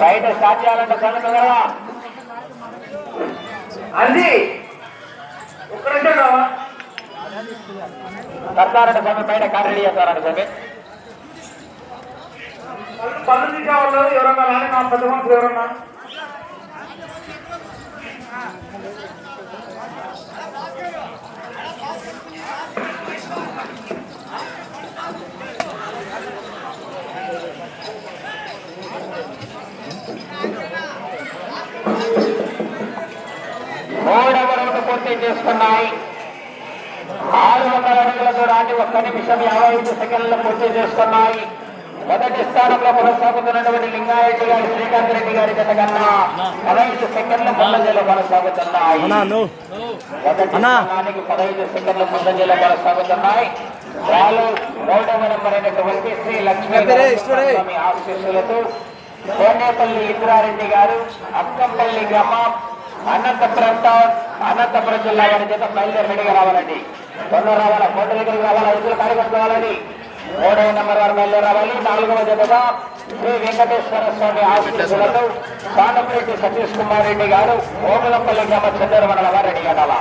బయట స్టార్ట్ చేయాలంటే కళ్ళు తొందరగా. అంది. ఒక్కరంటే రావా? కడతారంటే స్వామి బయట కార్ రెడీ చేస్తారంట స్వామి పనులు తీసేవాళ్ళు ఎవరన్నా రాని నా పెద్ద మనుషులు ఎవరన్నా? మూడవ రౌండ్ పూర్తి చేసుకున్నాయి. ఆరు వందల అడుగుల దూరాన్ని ఒక్క నిమిషం యాభై ఐదు సెకండ్లు పూర్తి చేసుకున్నాయి. మొదటి స్థానంలో కొనసాగుతున్నటువంటి లింగారెడ్డి గారి శ్రీకాంత్ రెడ్డి గారి జత కన్నా పదహైదు సెకండ్ల ముందంజలో కొనసాగుతున్నాయి. మొదటి. స్థానానికి పదహైదు సెకండ్ల ముందంజలో కొనసాగుతున్నాయి. వాళ్ళు మూడవ నెంబర్ అయినటువంటి శ్రీ లక్ష్మీ ఆశీస్సులతో కోనేపల్లి ఇంద్రారెడ్డి గారు అక్కంపల్లి గ్రామం అనంతపురం టౌన్ అనంతపురం జిల్లా వారి చేత బయలుదేరి రెడీగా రావాలండి. తొందర రావాలా? కోట దగ్గరికి రావాలా? రైతులు కార్యకర్తవాలని మూడవ నెంబర్ వారు బయలుదేరి రావాలి. నాలుగవ జతగా శ్రీ వెంకటేశ్వర స్వామి ఆశీస్సులతో పాండపురెడ్డి సతీష్ కుమార్ రెడ్డి గారు ఓమలపల్లి గ్రామ చంద్ర మండల వారు రెడీగా రావాలా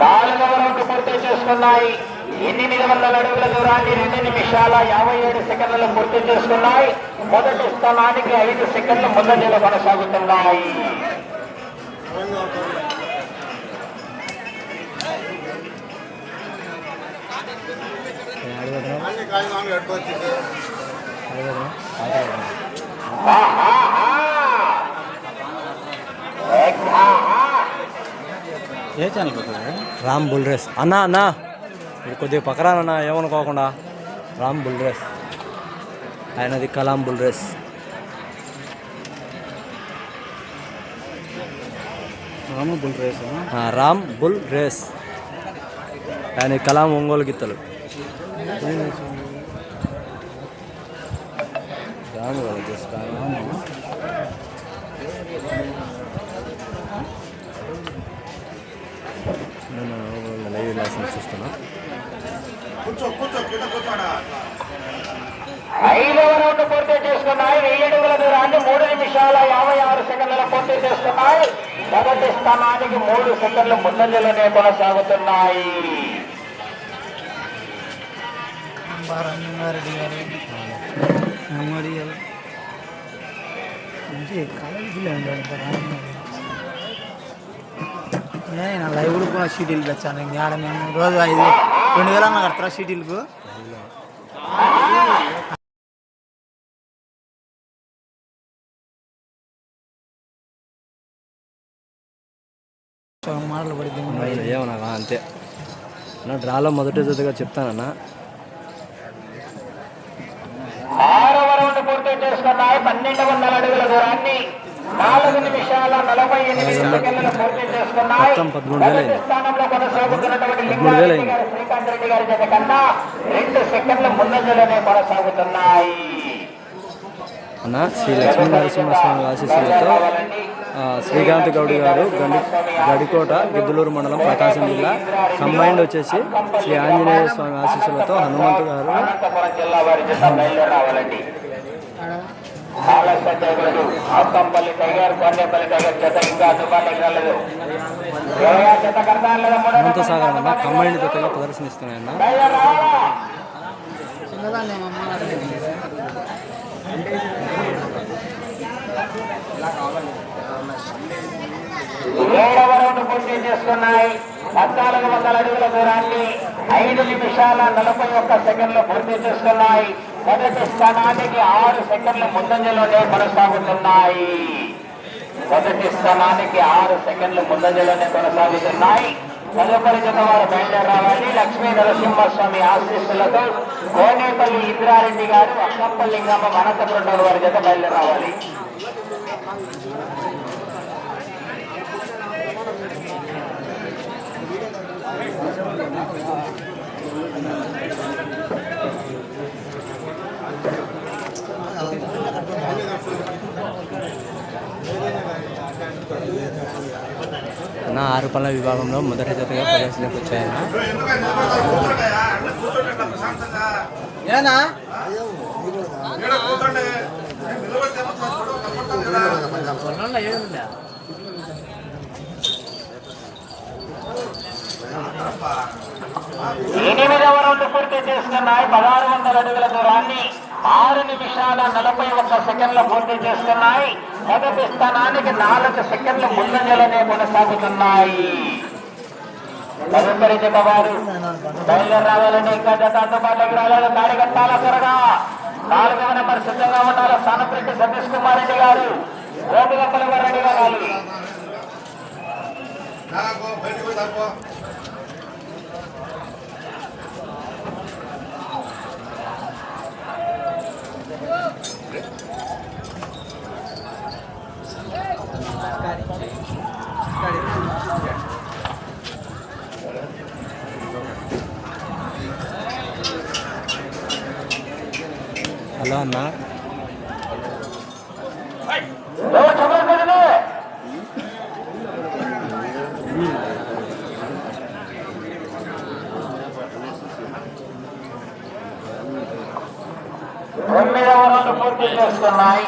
నాలుగవ రౌండ్ పూర్తి చేసుకున్నాయి. ఎనిమిది వందల అడుగుల దూరాన్ని రెండు నిమిషాల యాభై ఏడు సెకండ్లు పూర్తి చేసుకున్నాయి. మొదటి స్థానానికి ఐదు సెకండ్లు ముందంజలో కొనసాగుతున్నాయి. ఆహాహా! ఏ ఛానల్ రామ్ బుల్ రేస్. అన్నా అన్నా. ఇది కొద్దిగా పక్కరానన్నా ఏమనుకోకుండా. Ram bull race. ఆయనది Kalam bull race. Ram bull race? Ram bull race. ఆయన కలాం ఒంగోలు గిత్తలు. రాము రాము నేను లైవ్ చూస్తున్నా. ఐదవ రౌండ్ పూర్తి చేసుకున్నాయి. వెయ్యి అడుగుల దూరాన్ని మూడు నిమిషాల యాభై ఆరు సెకండ్ల పూర్తి చేసుకున్నాయి. మొదటి స్థానానికి మూడు సెకండ్లు ముందంజలోనే కొనసాగుతున్నాయి. రంగారెడ్డి గారు మెమోరియల్ మంచి కాలేజీలో ఉండాలి నేను లైవ్ కూడా షీటీలు తెచ్చాను. ఇంకా ఆడ మేము రోజు ఐదు రెండు వేల అన్న కడతారా షీటీలకు మాటలు ఏమన్నా అంతే. నా డ్రాలో మొదటి జతగా చెప్తానన్నా. పన్నెండు వందల అడుగుల దూరాన్ని. నాలుగు నిమిషాల నలభై ఎనిమిది సెకండ్లు పూర్తి చేసుకున్నాయి మొత్తం పదమూడు వేలు మొదటి స్థానంలో కొనసాగుతున్నటువంటి పదమూడు వేలు లింగారెడ్డి గారు శ్రీకాంత్ రెడ్డి గారి జత కన్నా రెండు సెకండ్ల ముందంజలోనే కొనసాగుతున్నాయి. అన్న శ్రీ లక్ష్మీ నరసింహస్వామి ఆశీస్సులతో శ్రీకాంత్ గౌడ్ గారు గండి గడికోట గిద్దలూరు మండలం ప్రకాశం జిల్లా కంబైండ్ వచ్చేసి శ్రీ ఆంజనేయ స్వామి ఆశీస్సులతో హనుమంతు గారు ఆలస్యం చేయకూడదు అక్కంపల్లి టైగర్ కొన్నేపల్లి టైగర్ జత ఇంకా అందుబాటులోకి రాలేదు. అనంత సాగర్ అన్న కంబైండ్ జతగా ప్రదర్శనిస్తున్నాయన్న బయలుదేరి రావాలా? ఏడవ రౌండ్ పూర్తి చేసుకున్నాయి. పద్నాలుగు వందల అడుగుల దూరాన్ని ఐదు నిమిషాల నలభై ఒక్క సెకండ్లు పూర్తి చేస్తున్నాయి. మొదటి స్థానానికి ఆరు సెకండ్ల ముందంజలోనే కొనసాగుతున్నాయి. మొదటి స్థానానికి ఆరు సెకండ్లు ముందంజలోనే కొనసాగుతున్నాయి. తదుపరి జత వారు బయలుదేరాలని లక్ష్మీ నరసింహస్వామి ఆశీస్సులతో కోనేపల్లి ఇంద్రారెడ్డి గారు అక్కంపల్లి గ్రామం అనంతపురం వారి జత బయలుదేరావాలి నా ఆరు పనుల విభాగంలో మొదటి జతగా ప్రదర్శనకు వచ్చాయన్న ఏనా చేస్తున్నాయి. పదహారు వందల అడుగుల దూరాన్ని ఆరు నిమిషాల నలభై ఒక్క సెకండ్లు పూర్తి చేస్తున్నాయి. మొదటి స్థానానికి నాలుగు సెకండ్లు ముందంజలనే కొనసాగుతున్నాయి. తదుపరి జత వారు బయలుదేరి రావాలని ఇంకా జత అందుబాటులోకి రాలేదు. దాడి కట్టాల త్వరగా నాలుగవ నెంబర్ సిద్ధంగా ఉండాలి. స్థానప్రెడ్డి సతీష్ కుమార్ రెడ్డి గారు గోపిగప్పల గారు ఎలా అన్నా. తొమ్మిదవ పూర్తి చేస్తున్నాయి.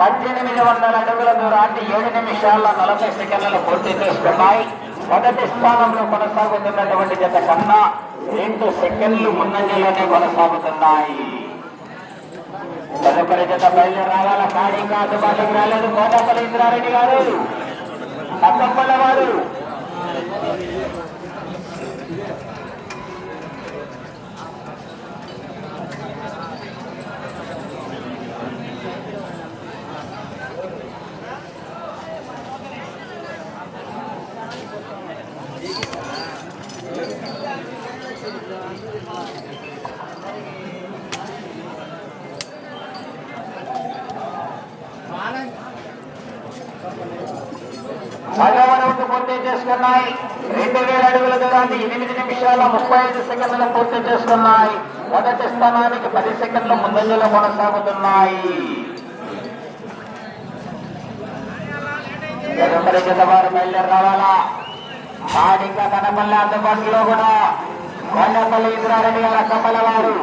పద్దెనిమిది వందల అడుగుల దూరాన్ని ఏడు నిమిషాల నలభై సెకండ్లు పూర్తి చేస్తున్నాయి. మొదటి స్థానంలో కొనసాగుతున్నటువంటి జత కన్నా రెండు సెకండ్లు ముందంజలోనే కొనసాగుతున్నాయి. తదుపరి జత బయలుదేరి రావాల కానీ కాదు అందుబాటులోకి రాలేదు. కోటపల్లి ఇంద్రారెడ్డి గారు. పక్కపల్ల వారు పూర్తి చేసుకున్నాయి. రెండు వేల అడుగుల దూరాన్ని ఎనిమిది నిమిషాల ముప్పై ఐదు సెకండ్లు పూర్తి చేసుకున్నాయి. మొదటి స్థానానికి పది సెకండ్ల ముందంజలో కొనసాగుతున్నాయి. తదుపరి జత వారు బయలుదేరి రావాలా మాడిక కనపల్లి అందుబాటులో కూడా. కొండపల్లి ఇంద్రారెడ్డి గారు కమ్మల వారు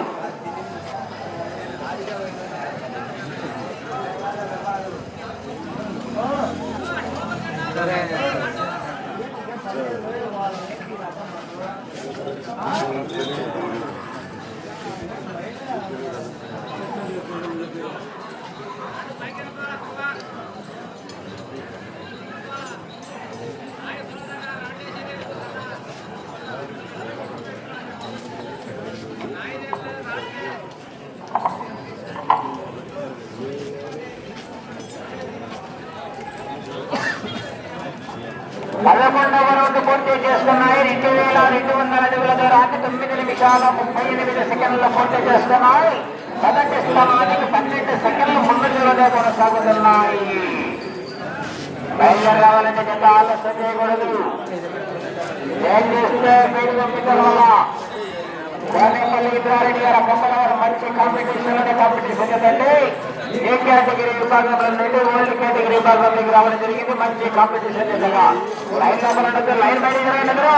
పదకొండవ రౌండ్ చేస్తున్నాయి. రెండు వేల రెండు వందల అడుగుల దూరాన్ని తొమ్మిది నిమిషాల ముప్పై ఎనిమిది సెకండ్లు పూర్తి చేస్తున్నాయి. మొదటి స్థానానికి పన్నెండు సెకండ్లు ముందులోనే కొనసాగుతున్నాయి. బయలుదేరి రావాలంటే జత ఆలస్యం చేయకూడదు ఏం చేస్తే పేరు పంపించడం వల్ల కోనేపల్లి ఇంద్రారెడ్డి గారు అక్కమ్మల వారు మంచి కాంపిటీషన్ అనే కాంపిటీషన్ కదండి ఏ కేటగిరీ విభాగంలో నుండి ఓల్డ్ కేటగిరీ విభాగంలోకి రావడం జరిగింది. మంచి కాంపిటీషన్ నిజంగా లైన్ నెంబర్ అంటే లైన్ బయట అందరూ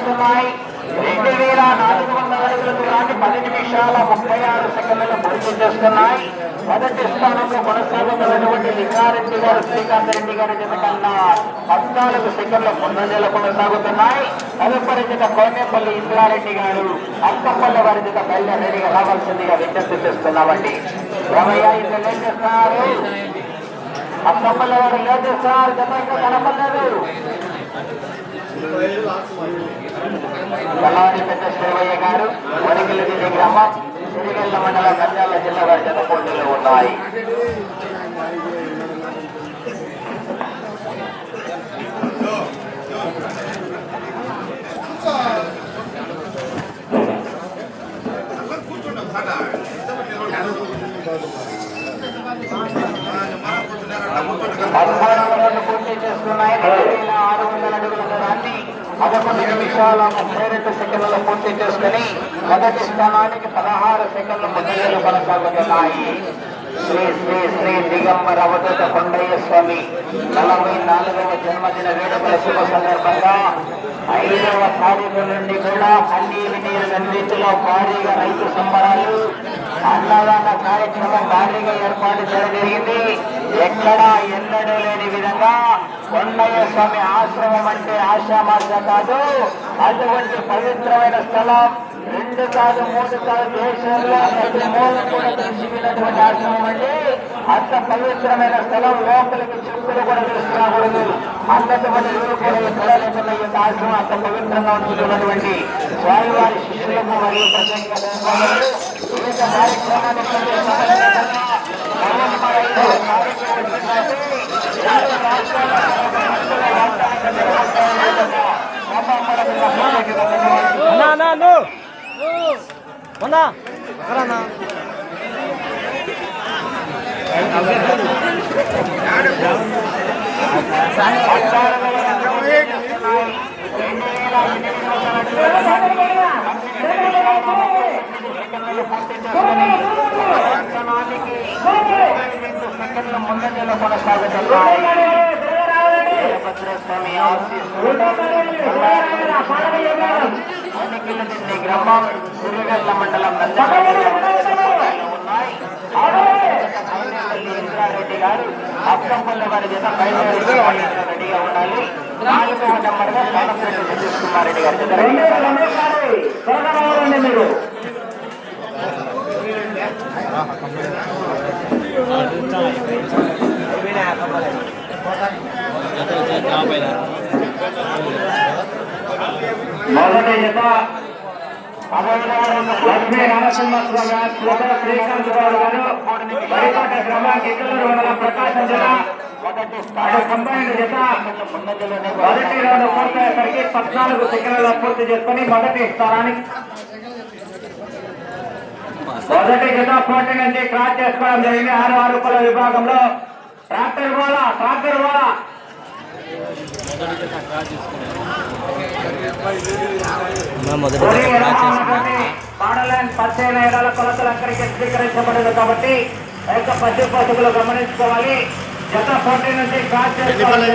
వస్తున్నాయి. రెండు వేల నాలుగు వందల అడుగుల దూరాన్ని పది నిమిషాల ముప్పై ఆరు సెకండ్లు పూర్తి చేస్తున్నాయి. మొదటి స్థానంలో కొనసాగుతున్నటువంటి లింగారెడ్డి గారు శ్రీకాంత్ రెడ్డి గారి జత కన్నా పద్నాలుగు సెకండ్ల ముందంజలో కొనసాగుతున్నాయి. తదుపరి జత కోనేపల్లి ఇంద్రారెడ్డి గారు అక్కపల్లి వారి జత బయలుదేరి రావాల్సిందిగా విజ్ఞప్తి చేస్తున్నామండి. రమయ్య ఇంత లేట్ చేస్తున్నారు. అప్పపల్లి వారు సార్ గత కనపడలేదు కలవారి పెద్ద శివయ్య గారు వడిగిలి గ్రామం సిరిగల్ల మండల గంజాల జిల్లా వారి జత పోటీలు ఉన్నాయి కూర్చుంటాం పదహారు పూర్తి చేస్తున్నాయి. రెండు వేల ఆరు వందల అడుగుల దూరాన్ని పదకొండు నిమిషాల ముప్పై రెండు సెకండ్లు పూర్తి చేసుకుని మొదటి స్థానానికి పదహారు సెకండ్లు మధ్యలో కొనసాగుతున్నాయి. శ్రీ శ్రీ శ్రీ దిగంబర అవధూత కొండయ్య స్వామి నలభై నాలుగవ జన్మదిన వేడుకల శుభ సందర్భంగా ఐదవ తారీఖు నుండి కూడా అన్ని వినియోగ రీతిలో భారీగా రైతు సంబరాలు అన్నదాన కార్యక్రమం భారీగా ఏర్పాటు చేయడం జరిగింది ఎక్కడా ఎన్నడూ లేని విధంగా కొండయ్య స్వామి ఆశ్రమం అంటే ఆశామాష కాదు. అటువంటి పవిత్రమైన స్థలం రెండు కాదు మూడు కాదు దేశంలో ప్రతి మూల కూడా తెలిసిపోయినటువంటి ఆశ్రమం అండి. అంత పవిత్రమైన స్థలం లోపలికి చెప్పులు కూడా తీసుకురాకూడదు అంతటువంటి ఇల్లు కూడా చూడలేకుండా ఈ ఆశ్రమం అంత పవిత్రంగా ఉంచుతున్నటువంటి స్వామివారి శిష్యులకు మరియు ప్రత్యేక ధన్యవాదాలు. ఈ యొక్క కార్యక్రమాన్ని ప్రతి సంవత్సరంగా మరొకరైన కార్యక్రమం చేసినట్టు రెండు రాష్ట్రాల ముందంజలో కొనసాగుతున్నాయి వీరభద్రస్వామి ఆశీస్సులు గ్రామం సిరిగల్ల మండలం ఉన్నాయి ఇంద్రారెడ్డి గారు వారి చేత బయలుదేరి రెడీగా ఉండాలి నాలుగవ నెంబర్గా సతీష్ కుమార్ రెడ్డి చేత రెడీగా ఉండాలి. మీరు మొదటి జత లక్ష్మీ నరసింహస్వామి గారు, శ్రీకాంత్ గౌడ్ గారు బరిపాట గ్రామానికి కిక్కలూరు మండలం ప్రకాశం జిల్లా మొదటి స్థాయి జత మొదటి రౌండ్ పూర్తయ్యేసరికి పద్నాలుగు సెకండ్లలో పూర్తి చేసుకుని మొదటి స్థానానికి మొదటి జత పోటీ నుంచి క్రాస్ చేసుకోవడం జరిగింది ఆరు ఆరు కుల విభాగంలో ట్రాక్టర్ గోళ ట్రాక్టర్ గోళ అన్నా మొదటి ఏడాల కొలతలు అక్కడికి స్వీకరించబడదు కాబట్టి యొక్క పశు పశువులు గమనించుకోవాలి జత పోటీ నుంచి క్రాస్ చేసుకోవాలి